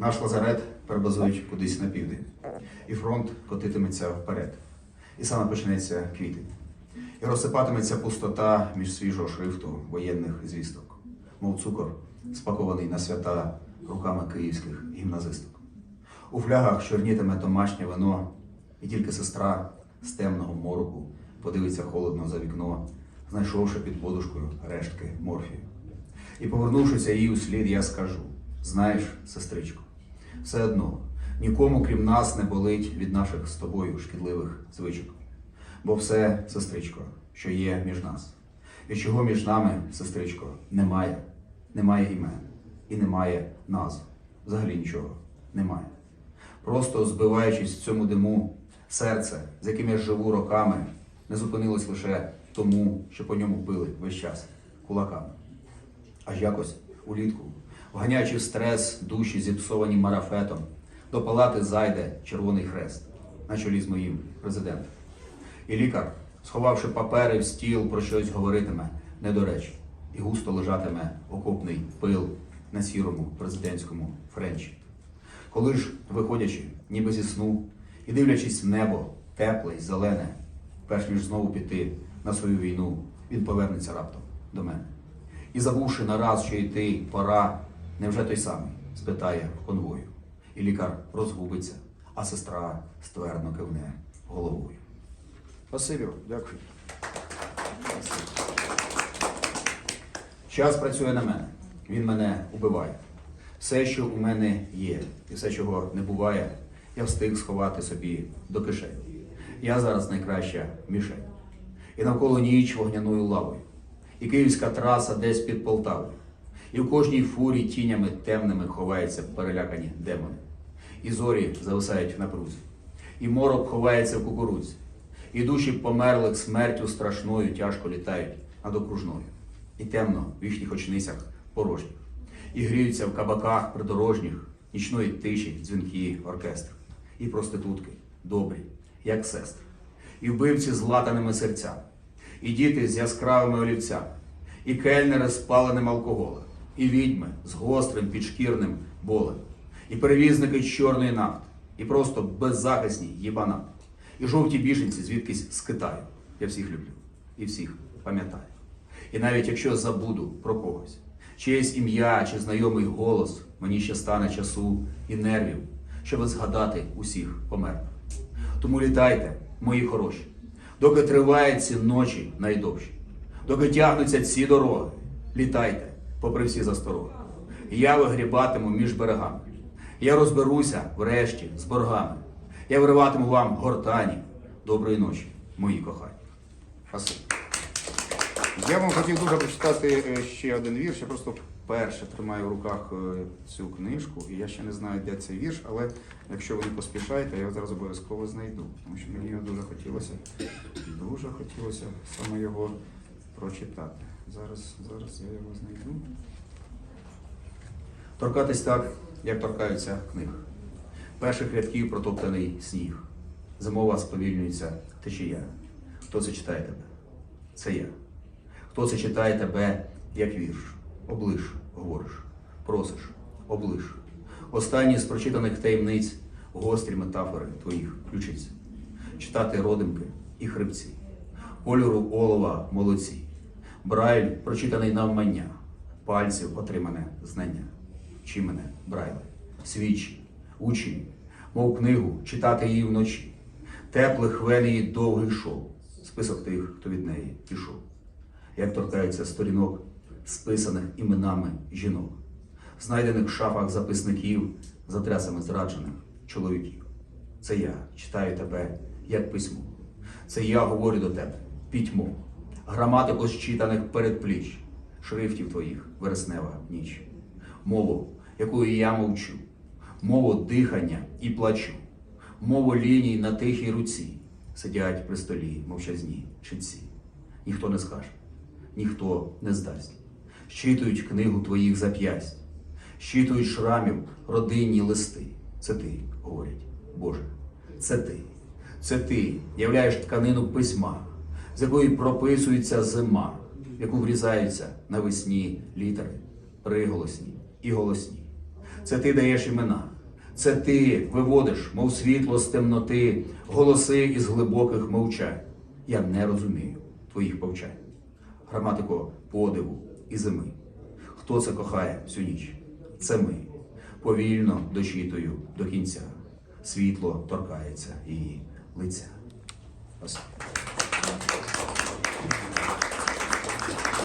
Наш лазарет перебазують кудись на південь, і фронт котитиметься вперед. І саме почнеться квітень. І розсипатиметься пустота між свіжого шрифту воєнних звісток, мов цукор, спакований на свята руками київських гімназисток. У флягах чорнітиме домашнє вино, і тільки сестра з темного мороку подивиться холодно за вікно, знайшовши під подушкою рештки морфію. І повернувшися їй у слід, я скажу: знаєш, сестричко, все одно нікому, крім нас, не болить від наших з тобою шкідливих звичок. Бо все, сестричко, що є між нас. І чого між нами, сестричко, немає, немає імен і немає назв. Взагалі нічого немає. Просто збиваючись в цьому диму, серце, з яким я живу роками, не зупинилось лише тому, що по ньому били весь час кулаками. Аж якось улітку, вганяючи в стрес душі, зіпсовані марафетом, до палати зайде Червоний Хрест на чолі з моїм президентом. І лікар, сховавши папери в стіл, про щось говоритиме не до речі, і густо лежатиме окопний пил на сірому президентському френчі. Коли ж, виходячи, ніби зі сну, і дивлячись в небо, тепле й зелене, перш ніж знову піти на свою війну, він повернеться раптом до мене. І забувши нараз, що йти пора, невже той самий спитає в конвою. І лікар розгубиться, а сестра ствердно кивне головою. Спасибі, дякую. Час працює на мене, він мене убиває. Все, що у мене є, і все, чого не буває, я встиг сховати собі до кишені. Я зараз найкраща мішень. І навколо ніч вогняною лавою, і київська траса десь під Полтавою. І в кожній фурі тінями темними ховаються перелякані демони. І зорі зависають в напрузі, і морок ховається в кукурудзі, і душі померлих смертю страшною тяжко літають над окружною, і темно в їхніх очницях порожніх, і гріються в кабаках придорожніх нічної тиші дзвінки оркестру, і проститутки добрі, як сестри, і вбивці з латаними серцями, і діти з яскравими олівцями, і кельнери з паленим алкоголем, і відьми з гострим підшкірним болем, і перевізники чорної нафти, і просто беззахисні єбанати, і жовті біженці звідкись з Китаю. Я всіх люблю і всіх пам'ятаю. І навіть якщо забуду про когось, чиєсь ім'я чи знайомий голос, мені ще стане часу і нервів, щоб згадати усіх померлих. Тому літайте, мої хороші, доки тривають ці ночі найдовші, доки тягнуться ці дороги, літайте, попри всі застороги. Я вигрібатиму між берегами. Я розберуся врешті з боргами. Я вириватиму вам гортані. Доброї ночі, мої кохані. Спасибі. Я вам хотів дуже прочитати е, ще один вірш. Я просто вперше тримаю в руках е, цю книжку, і я ще не знаю, де цей вірш, але якщо ви не поспішаєте, я зараз обов'язково знайду. Тому що мені його дуже хотілося, дуже хотілося саме його прочитати. Зараз, зараз я його знайду. Торкатись так, як торкаються книг. Перших рядків протоптаний сніг. Зимова сповільнюється течія. Хто це читає тебе? Це я. Хто це читає тебе, як вірш? Облиш, говориш, просиш, облиш. Останні з прочитаних таємниць гострі метафори твоїх ключиць. Читати родимки і хребці, кольору олова молодці, Брайль прочитаний навмання, пальців отримане знання. Чи мене, Брайле, свідчі, учі, мов книгу, читати її вночі. Теплих велії довгий шов, список тих, хто від неї пішов. Як торкається сторінок, списаних іменами жінок, знайдених в шафах записників, затрясами зраджених чоловіків. Це я читаю тебе як письмо. Це я говорю до тебе пітьмо, граматику зчитаних передпліч, шрифтів твоїх вереснева ніч, мову, якою я мовчу, мову дихання і плачу, мову ліній на тихій руці, сидять при столі мовчазні ченці. Ніхто не скаже, ніхто не здасть. Щитують книгу твоїх зап'ясть, щитують шрамів родинні листи. Це ти, говорять, Боже, це ти. Це ти являєш тканину письма, з якої прописується зима, в яку врізаються навесні літери, приголосні і голосні. Це ти даєш імена. Це ти виводиш, мов світло з темноти, голоси із глибоких мовчань. Я не розумію твоїх повчань. Граматико подиву і зими. Хто це кохає всю ніч? Це ми. Повільно дочитую до кінця. Світло торкається її лиця.